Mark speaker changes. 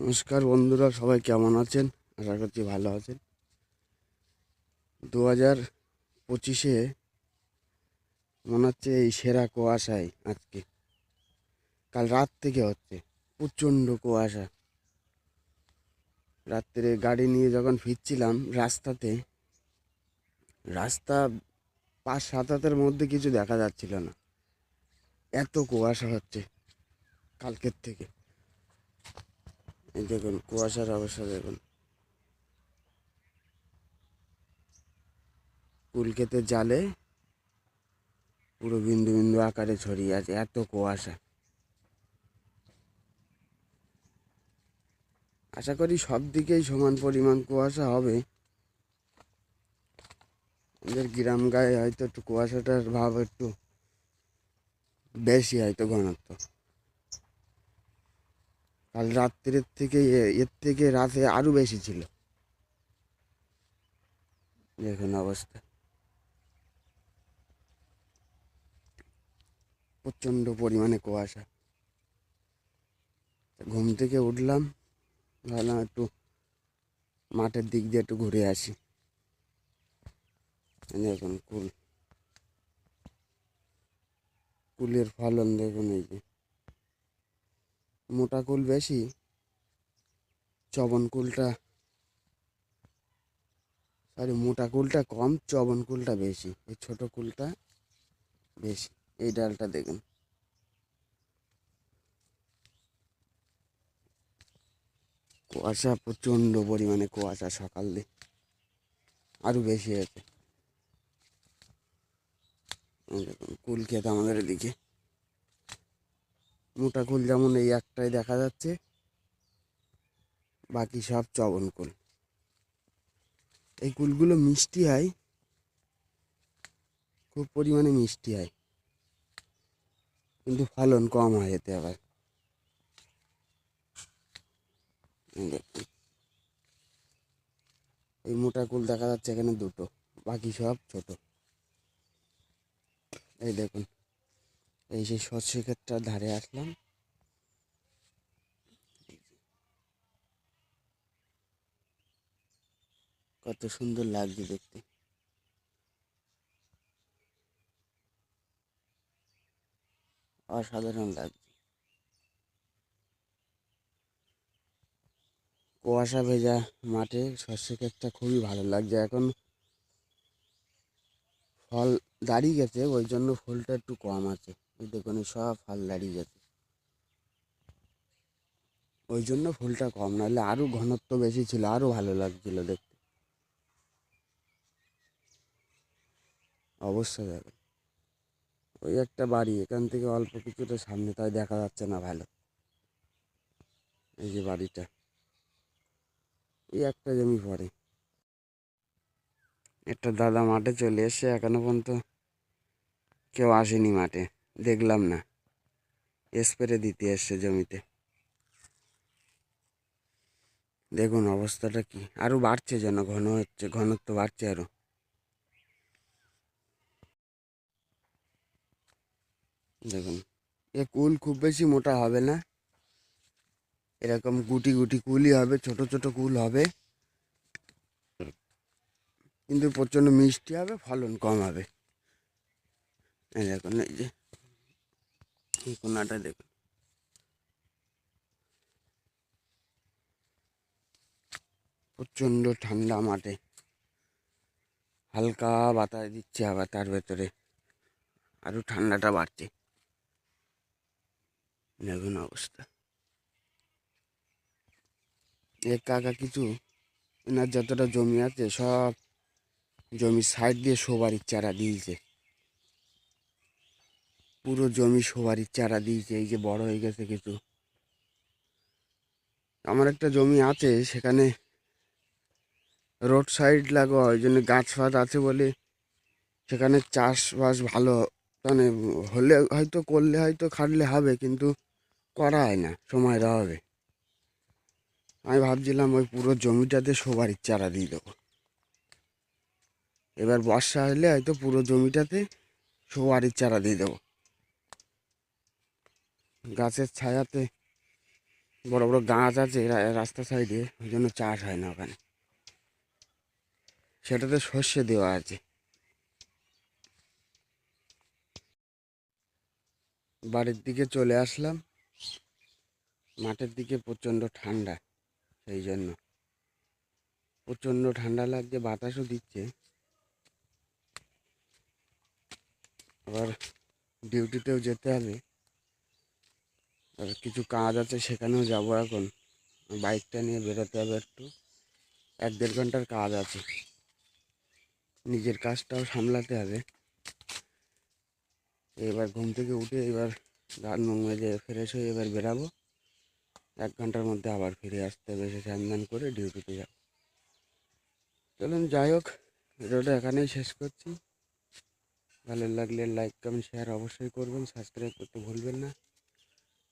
Speaker 1: নমস্কার বন্ধুরা, সবাই কেমন আছেন? আশা করছি ভালো আছেন। দু হাজার পঁচিশে মনে হচ্ছে এই সেরা কুয়াশাই আজকে। কাল রাত থেকে হচ্ছে, প্রচণ্ড কুয়াশা। রাত্রে গাড়ি নিয়ে যখন ফিরছিলাম রাস্তাতে, রাস্তা পাঁচ সাত হাতের মধ্যে কিছু দেখা যাচ্ছিল না। এত কুয়াশা হচ্ছে কালকের থেকে। দেখুন, কুয়াশার অবস্থা দেখুন। কুল খেতে জালে, পুরো বিন্দু বিন্দু আকারে ছড়িয়ে আছে, এত কুয়াশা। আশা করি সব দিকেই সমান পরিমাণ কুয়াশা হবে। আমাদের গ্রাম গায়ে হয়তো একটু কুয়াশাটার ভাব একটু বেশি, হয়তো ঘনত্ব। কাল রাত্রের থেকে এর থেকে রাতে আরও বেশি ছিল। দেখুন অবস্থা। প্রচণ্ড পরিমাণে কুয়াশা। ঘুম থেকে উঠলাম, ভাবলাম একটু মাঠের দিক দিয়ে একটু ঘুরে আসি। দেখুন কুল। কুলের ফলন দেখুন এই যে। মোটা কুল বেশি, চবন কুলটা সরি মোটা কুলটা কম, চবন কুলটা বেশি, এই ছোট কুলটা বেশি, এই ডালটা দেখুন। কুয়াশা প্রচণ্ড পরিমাণে কুয়াশা সকাল দিয়ে আরও বেশি দেখুন, কুল ক্ষেত আমাদের এদিকে। মোটা কুল যেমন এই একটাই দেখা যাচ্ছে, বাকি সব চবন কুল। এই কুলগুলো মিষ্টি হয়, খুব পরিমাণে মিষ্টি হয়, কিন্তু ফলন কম হয় এতে আবার। এই মোটা কুল দেখা যাচ্ছে এখানে দুটো, বাকি সব ছোট। এই দেখুন এই যে সর্ষে ধারে আসলাম। কত সুন্দর লাগছে দেখতে। অসাধারণ লাগছে। কুয়াশা ভেজা মাঠে সর্ষে ক্ষেতটা খুবই ভালো লাগছে। এখন ফল দাঁড়িয়ে গেছে, ওই জন্য ফুলটা একটু কম আছে। এই দেখুন সব ফল দাঁড়িয়ে গেছে। ওই জন্য ফুলটা কম, নাহলে আরও ঘনত্ব বেশি ছিল আরও ভালো লাগছিল দেখতে। অবশ্যই দেখেন ওই একটা বাড়ি, এখান থেকে অল্প কিছুটা সামনে, তাই দেখা যাচ্ছে না ভালো। এই যে বাড়িটা, এই একটা জমি পড়ে। একটা দাদা মাঠে চলে এসে এখনও পর্যন্ত কেউ আসেনি মাঠে। দেখলাম না। স্প্রে দিতে এসছে জমিতে। দেখুন অবস্থাটা কি। আরও বাড়ছে যেন, ঘন হচ্ছে, ঘনত্ব বাড়ছে আরও। দেখুন, এ কুল খুব বেশি মোটা হবে না। এরকম গুটি গুটি কুলই হবে, ছোট ছোট কুল হবে। কিন্তু প্রচণ্ড মিষ্টি হবে, ফলন কম হবে। দেখুন, এই যে এই কোনাটা দেখুন। প্রচণ্ড ঠান্ডা মাঠে। হালকা বাতাস দিচ্ছে আবার তার ভেতরে। আরও ঠান্ডাটা বাড়ছে। দেখুন অবস্থা। এ কাকা কিছু, এনার যতটা জমি আছে সব জমির সাইড দিয়ে সবারির চারা দিয়েছে। পুরো জমি সবারির চারা দিয়েছে, এই যে বড় হয়ে গেছে কিছু। আমার একটা জমি আছে, সেখানে রোড সাইড লাগোয়া, ওই জন্য গাছ ফাছ আছে বলে সেখানে চাষবাস ভালো মানে হলে হয়তো করলে হয়তো খাটলে হবে, কিন্তু করা হয় না, সময়ের অভাবে। আমি ভাবছিলাম ওই পুরো জমিটাতে সবারই চারা দিয়ে দেবো। এবার বর্ষা হলে হয়তো পুরো জমিটাতে সবারই চারা দিয়ে দেবো। গাছের ছায়াতে বড় বড় গাছ আছে রাস্তা সাইডে, ওই জন্য চাষ হয় না ওখানে। সেটাতে সর্ষে দেওয়া আছে। বাড়ির দিকে চলে আসলাম। মাঠের দিকে প্রচণ্ড ঠান্ডা, সেই জন্য। প্রচণ্ড ঠান্ডা লাগছে, বাতাসও দিচ্ছে। আবার ডিউটিতেও যেতে হবে। আর কিছু কাজ আছে, সেখানেও যাব এখন। বাইকটা নিয়ে বেরোতে হবে একটু। এক দেড় ঘণ্টার কাজ আছে। নিজের কাজটাও সামলাতে হবে। এবার ঘুম থেকে উঠে এবার গান মেজে ফ্রেশ হয়ে এবার বেরাবো। এক ঘণ্টার মধ্যে আবার ফিরে আসতে হবে, এসে স্নান করে ডিউটিতে যাব। চলুন, যাই হোক, ভিডিওটা এখানেই শেষ করছি। ভালো লাগলে লাইক কমেন্ট শেয়ার অবশ্যই করবেন। সাবস্ক্রাইব করতে ভুলবেন না।